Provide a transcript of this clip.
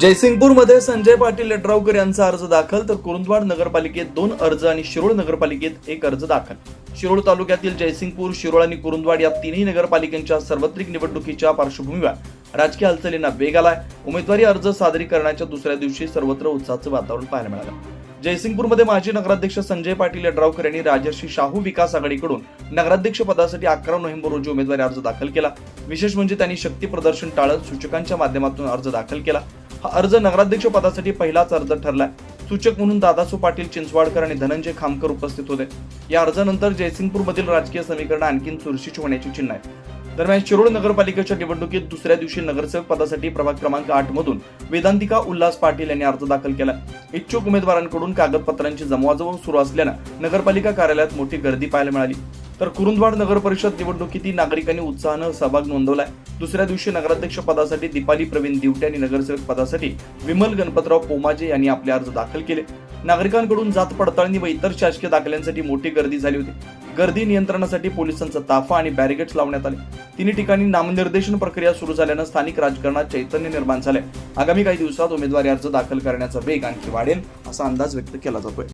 जयसिंगपूरमध्ये संजय पाटील लटरावकर यांचा अर्ज दाखल तर कुरुंदवाड नगरपालिकेत दोन अर्ज आणि शिरोळ नगरपालिकेत एक अर्ज दाखल. शिरोळ तालुक्यातील जयसिंगपूर शिरोळ आणि कुरुंदवाड या तिन्ही नगरपालिकांच्या सार्वत्रिक निवडणुकीच्या पार्श्वभूमीवर राजकीय हालचालींना वेग आलाय. उमेदवारी अर्ज सादरीकरणाच्या दुसऱ्या दिवशी सर्वत्र उत्साहाचं वातावरण पाहायला मिळालं. जयसिंगपूरमध्ये माजी नगराध्यक्ष संजय पाटील यड्रावकर यांनी राजर्षी शाहू विकास आघाडीकडून नगराध्यक्ष पदासाठी अकरा नोव्हेंबर रोजी उमेदवारी अर्ज दाखल केला. विशेष म्हणजे त्यांनी शक्ती प्रदर्शन टाळत सूचकांच्या माध्यमातून अर्ज दाखल केला. हा अर्ज नगराध्यक्ष पदासाठी पहिलाच अर्ज ठरलाय. सूचक म्हणून दादासू पाटील चिंचवाडकर आणि धनंजय खामकर उपस्थित होते. या अर्जानंतर जयसिंगपूरमधील राजकीय समीकरण आणखी चुरशीची होण्याची चिन्ह आहे दरम्यान शिरोळ नगरपालिकेच्या निवडणुकीत दुसऱ्या दिवशी नगरसेवक पदासाठी प्रभाग क्रमांक आठ मधून वेदांतिका उल्हास पाटील यांनी अर्ज दाखल केला. इच्छुक उमेदवारांकडून कागदपत्रांची जमवाजमव सुरू असल्यानं नगरपालिका कार्यालयात मोठी गर्दी पाहायला मिळाली. तर कुरुंदवाड नगर परिषद निवडणुकीतही नागरिकांनी उत्साहानं सहभाग नोंदवलाय. दुसऱ्या दिवशी नगराध्यक्ष पदासाठी दीपाली प्रवीण दिवटे आणि नगरसेवक पदासाठी विमल गणपतराव पोमाजे यांनी आपले अर्ज दाखल केले. नागरिकांकडून जात पडताळणी व इतर शासकीय दाखल्यांसाठी मोठी गर्दी झाली होती. गर्दी नियंत्रणासाठी पोलिसांचा ताफा आणि बॅरिगेट्स लावण्यात आले. तिन्ही ठिकाणी नामनिर्देशन प्रक्रिया सुरू झाल्यानं स्थानिक राजकारणात चैतन्य निर्माण झालंय. आगामी काही दिवसात उमेदवारी अर्ज दाखल करण्याचा वेग आणखी वाढेल असा अंदाज व्यक्त केला जातोय.